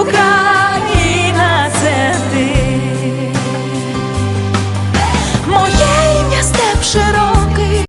Україна, це ти, моє ім'я степ